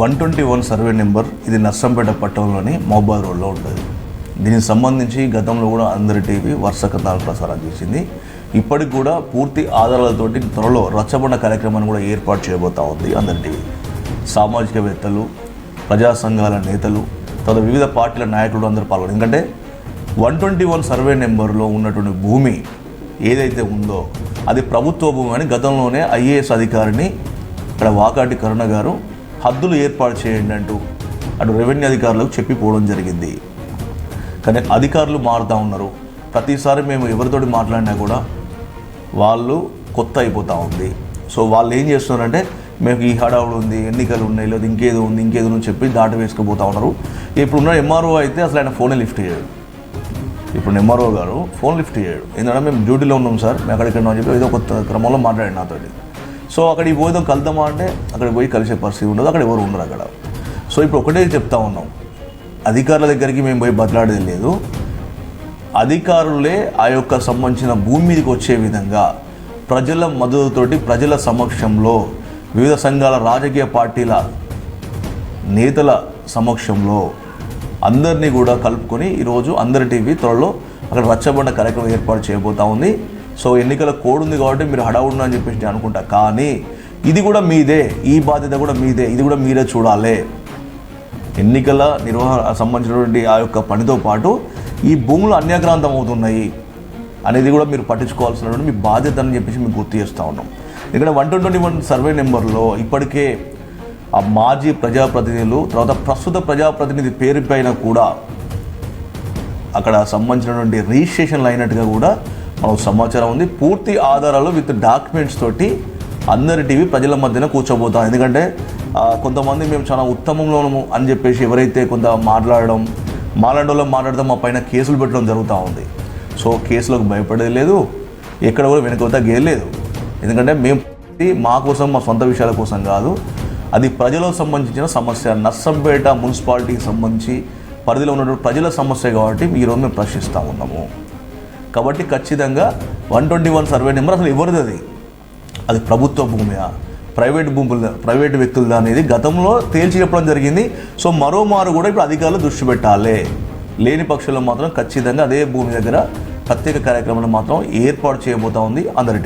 One twenty one survey number ఇది నర్సంపేట పట్టణంలోని మహబాద్ రోడ్లో ఉంటుంది. దీనికి సంబంధించి గతంలో కూడా అందరి టీవీ వరుస కథనాలు ప్రసారం చేసింది. ఇప్పటికి కూడా పూర్తి ఆధారాలతోటి త్వరలో రచ్చబండ కార్యక్రమాన్ని కూడా ఏర్పాటు చేయబోతా ఉంది అందరి టీవీ. సామాజికవేత్తలు ప్రజా సంఘాల నేతలు తర్వాత వివిధ పార్టీల నాయకులు అందరూ పాల్గొన్నారు. ఎందుకంటే వన్ ట్వంటీ వన్ సర్వే నెంబర్లో ఉన్నటువంటి భూమి ఏదైతే ఉందో అది ప్రభుత్వ భూమి అని గతంలోనే ఐఏఎస్ అధికారిని ఇక్కడ వాకాటి కరుణ గారు హద్దులు ఏర్పాటు చేయండి అంటూ అటు రెవెన్యూ అధికారులకు చెప్పిపోవడం జరిగింది. కానీ అధికారులు మారుతూ ఉన్నారు. ప్రతిసారి మేము ఎవరితోటి మాట్లాడినా కూడా వాళ్ళు కొత్త అయిపోతూ ఉంది. సో వాళ్ళు ఏం చేస్తున్నారంటే మేము ఈ హడావుడు ఉంది ఎన్నికలు ఉన్నాయి లేదా ఇంకేదో ఉంది ఇంకేదో అని చెప్పి దాటి వేసుకుపోతా ఉన్నారు. ఇప్పుడున్న ఎంఆర్ఓ అయితే అసలు ఆయన ఫోనే లిఫ్ట్ చేయడు. ఇప్పుడు ఎంఆర్ఓ గారు ఫోన్ లిఫ్ట్ చేయడు. ఎందుకంటే మేము డ్యూటీలో ఉన్నాం సార్. మేము అక్కడికి అని చెప్పి ఏదో కొత్త క్రమంలో మాట్లాడి నాతో సో అక్కడికి పోదాం కలుద్దామా అంటే అక్కడికి పోయి కలిసే పరిస్థితి ఉండదు. అక్కడ ఎవరు ఉండరు అక్కడ. సో ఇప్పుడు ఒకటే చెప్తా ఉన్నాం. అధికారుల దగ్గరికి మేము పోయి బదలాడేది లేదు. అధికారులే ఆ యొక్క సంబంధించిన భూమి మీదకి వచ్చే విధంగా ప్రజల మద్దతుతోటి ప్రజల సమక్షంలో వివిధ సంఘాల రాజకీయ పార్టీల నేతల సమక్షంలో అందరినీ కూడా కలుపుకొని ఈరోజు అందరి టీవీ త్వరలో అక్కడ రచ్చబండ కార్యక్రమం ఏర్పాటు చేయబోతా ఉంది. సో ఎన్నికల కోడ్ ఉంది కాబట్టి మీరు హడావుడు అని చెప్పేసి నేను అనుకుంటా. కానీ ఇది కూడా మీదే. ఈ బాధ్యత కూడా మీదే. ఇది కూడా మీరే చూడాలి. ఎన్నికల నిర్వహణ సంబంధించినటువంటి ఆ యొక్క పనితో పాటు ఈ భూములు అన్యాక్రాంతం అవుతున్నాయి అనేది కూడా మీరు పట్టించుకోవాల్సినటువంటి మీ బాధ్యత అని చెప్పేసి మేము గుర్తు చేస్తూ ఉన్నాం. ఇక్కడ వన్ ట్వంటీ వన్ సర్వే నెంబర్లో ఇప్పటికే ఆ మాజీ ప్రజాప్రతినిధులు తర్వాత ప్రస్తుత ప్రజాప్రతినిధి పేరుపైన కూడా అక్కడ సంబంధించినటువంటి రిజిస్ట్రేషన్లు అయినట్టుగా కూడా సమాచారం ఉంది. పూర్తి ఆధారాలు విత్ డాక్యుమెంట్స్ తోటి అందరి టీవీ ప్రజల మధ్యన కూర్చోబోతాం. ఎందుకంటే కొంతమంది మేము చాలా ఉత్తమంలోనము అని చెప్పేసి ఎవరైతే కొంత మాట్లాడడం మాలాంటి మాట్లాడితే మాట్లాడడం మా పైన కేసులు పెట్టడం జరుగుతూ ఉంది. సో కేసులకు భయపడేది లేదు. ఎక్కడ కూడా వెనుకవత గేయలేదు ఎందుకంటే మేము మా కోసం మా సొంత విషయాల కోసం కాదు. అది ప్రజలకు సంబంధించిన సమస్య. నర్సంపేట మున్సిపాలిటీకి సంబంధించి పరిధిలో ఉన్నటువంటి ప్రజల సమస్య కాబట్టి ఈరోజు మేము ప్రశ్నిస్తూ ఉన్నాము. కాబట్టి ఖచ్చితంగా one twenty one survey number అసలు ఎవరిది అది? అది ప్రభుత్వ భూమియా? ప్రైవేట్ భూములు ప్రైవేట్ వ్యక్తులదా అనేది గతంలో తేల్చి చెప్పడం జరిగింది. సో మరోమారు కూడా ఇప్పుడు అధికారులు దృష్టి పెట్టాలి. లేని పక్షుల్లో మాత్రం ఖచ్చితంగా అదే భూమి దగ్గర ప్రత్యేక కార్యక్రమాలు మాత్రం ఏర్పాటు చేయబోతా ఉంది అందరి